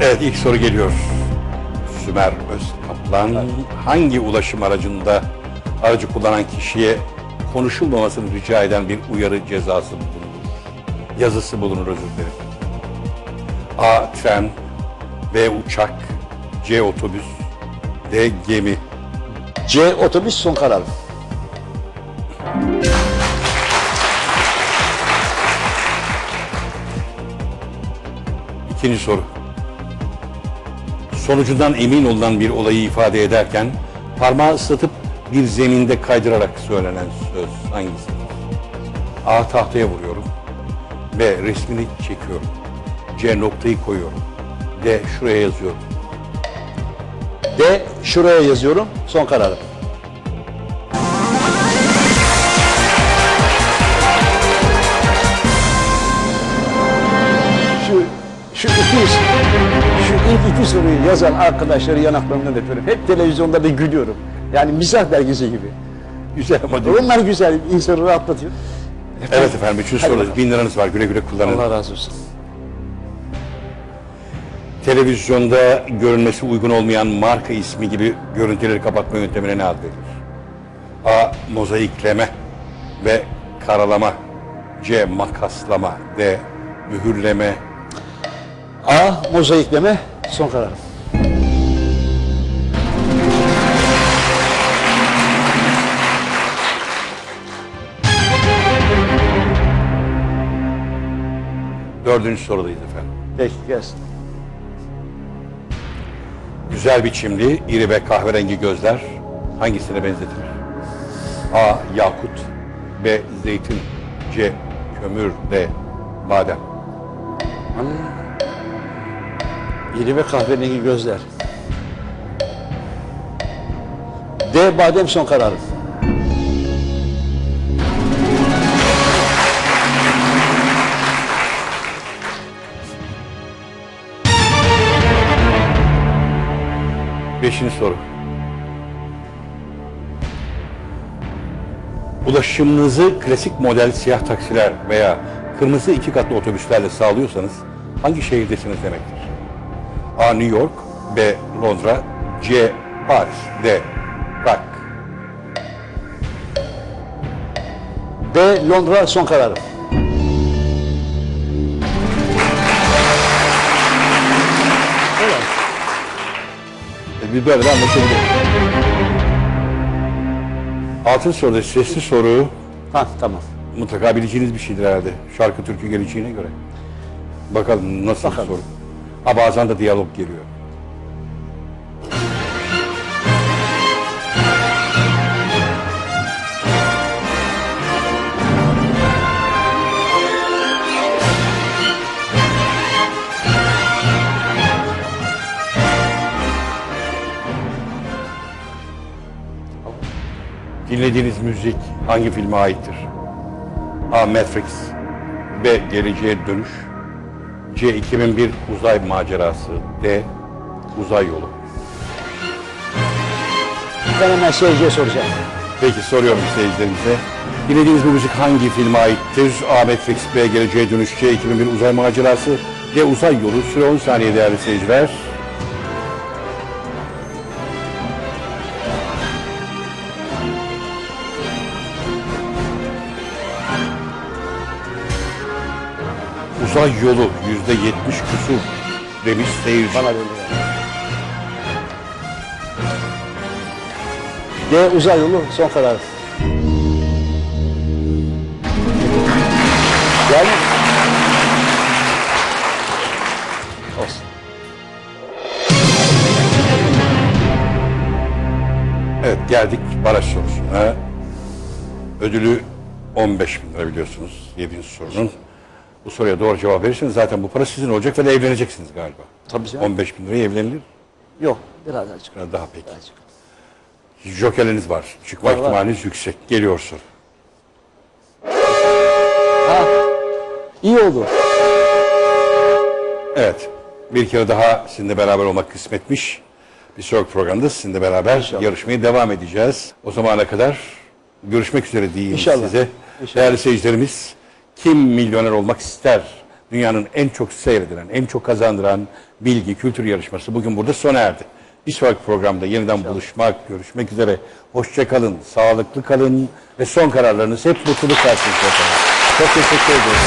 Evet ilk soru geliyor. Sümer Özkaplan hangi ulaşım aracında aracı kullanan kişiye konuşulmamasını rica eden bir uyarı cezası bulunur? Yazısı bulunur özür dilerim. A. Tren B. Uçak C. Otobüs D. Gemi C otobüs son karar. İkinci soru. Sonucundan emin olunan bir olayı ifade ederken parmağı ıslatıp bir zeminde kaydırarak söylenen söz hangisidir? A. Tahtaya vuruyorum. B. Resmini çekiyorum. C. Noktayı koyuyorum. D. Şuraya yazıyorum. D şuraya yazıyorum son kararım. Şu iki şu ilk iki soruyu yazan arkadaşları yanaklarımdan öperim. Hep televizyonda da gülüyorum. Yani mizah dergisi gibi. Güzel ama değil mi? Onlar güzel, insanı rahatlatıyor. Evet efendim. Üçüncü Hadi soru. bakalım. Bin liranız var. Güle güle kullanın. Allah razı olsun. Televizyonda görünmesi uygun olmayan marka ismi gibi görüntüleri kapatma yöntemine ne ad verilir? A. Mozaikleme B. Karalama C. Makaslama D. Mühürleme A mozaikleme son kararım. Dördüncü sorudayız efendim. Peki gelsin. Güzel biçimli, iri ve kahverengi gözler hangisine benzetilir? A. Yakut B. Zeytin C. Kömür D. Badem İri ve kahverengi gözler. D badem son kararım. Beşinci soru. Ulaşımınızı klasik model siyah taksiler veya kırmızı iki katlı otobüslerle sağlıyorsanız hangi şehirdesiniz demektir? A. New York B. Londra C. Paris D. Prag D Londra son kararım. E, Bir böyle de anlaşabiliriz. Altıncı soruda sesli soru Ha tamam. mutlaka bileceğiniz bir şeydir herhalde. Şarkı türkü geleceğine göre. Bakalım nasıl bir Bakalım. soru. Ha bazen de diyalog geliyor. Dinlediğiniz müzik hangi filme aittir? A. Matrix B. Geleceğe Dönüş C. 2001 Uzay Macerası D. Uzay Yolu Ben hemen seyirciye soracağım. Peki soruyorum seyircilerimize. Dinlediğiniz bu müzik hangi filme aittir? A. Matrix B. Geleceğe Dönüş C. 2001 Uzay Macerası D. Uzay Yolu Süre 10 saniye değerli seyirciler. Uzay yolu yüzde yetmiş küsur demiş seyirci. Bana böyle yani. D uzay yolu son kararım. Yani olsun. Evet geldik baraj sorusuna. Ödülü 15 bin lira biliyorsunuz 7. sorunun. Bu soruya doğru cevap verirseniz zaten bu para sizin olacak ve de evleneceksiniz galiba. Tabii canım. 15 bin liraya evlenilir. Yok biraz açık. Biraz daha peki. Birazcık. Jokerleriniz var. Çıkma Var, var. ihtimaliniz yüksek. Geliyor soru. Ha. İyi oldu. Evet. Bir kere daha sizinle beraber olmak kısmetmiş. Bir sonraki programda sizinle beraber yarışmaya devam edeceğiz. O zamana kadar görüşmek üzere diyeyim İnşallah. size. İnşallah. Değerli seyircilerimiz, kim milyoner olmak ister? Dünyanın en çok seyredilen, en çok kazandıran bilgi, kültür yarışması bugün burada sona erdi. Bir sonraki programda yeniden buluşmak, görüşmek üzere. Hoşçakalın, sağlıklı kalın ve son kararlarınız hep mutluluk efendim. Çok teşekkür ederim.